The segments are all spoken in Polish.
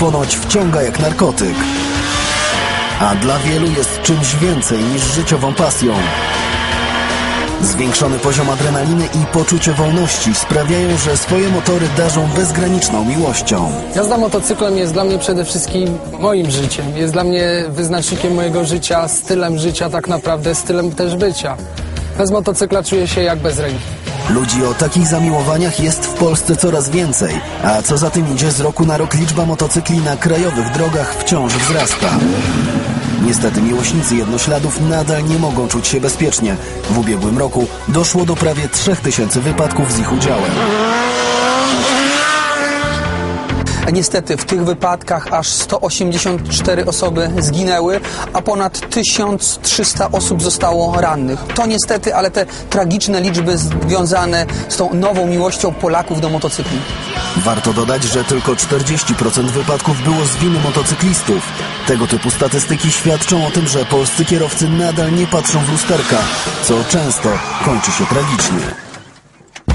ponoć wciąga jak narkotyk. A dla wielu jest czymś więcej niż życiową pasją. Zwiększony poziom adrenaliny i poczucie wolności sprawiają, że swoje motory darzą bezgraniczną miłością. Jazda motocyklem jest dla mnie przede wszystkim moim życiem. Jest dla mnie wyznacznikiem mojego życia, stylem życia tak naprawdę, stylem też bycia. Bez motocykla czuję się jak bez ręki. Ludzi o takich zamiłowaniach jest w Polsce coraz więcej, a co za tym idzie, z roku na rok liczba motocykli na krajowych drogach wciąż wzrasta. Niestety miłośnicy jednośladów nadal nie mogą czuć się bezpiecznie. W ubiegłym roku doszło do prawie 3000 wypadków z ich udziałem. Niestety w tych wypadkach aż 184 osoby zginęły, a ponad 1300 osób zostało rannych. To niestety, ale te tragiczne liczby związane z tą nową miłością Polaków do motocykli. Warto dodać, że tylko 40% wypadków było z winy motocyklistów. Tego typu statystyki świadczą o tym, że polscy kierowcy nadal nie patrzą w lusterka, co często kończy się tragicznie.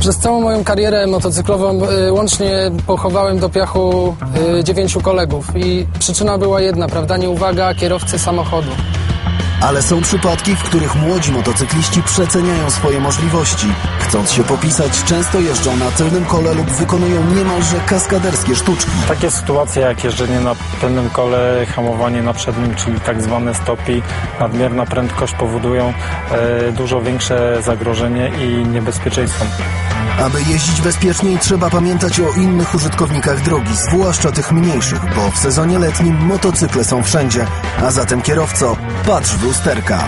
Przez całą moją karierę motocyklową y, łącznie pochowałem do piachu y, dziewięciu kolegów i przyczyna była jedna, prawda, nieuwaga kierowcy samochodu. Ale są przypadki, w których młodzi motocykliści przeceniają swoje możliwości. Chcąc się popisać, często jeżdżą na tylnym kole lub wykonują niemalże kaskaderskie sztuczki. Takie sytuacje jak jeżdżenie na tylnym kole, hamowanie na przednim, czyli tak zwane stopi, nadmierna prędkość powodują e, dużo większe zagrożenie i niebezpieczeństwo. Aby jeździć bezpieczniej, trzeba pamiętać o innych użytkownikach drogi, zwłaszcza tych mniejszych, bo w sezonie letnim motocykle są wszędzie, a zatem kierowco, patrz w lusterka.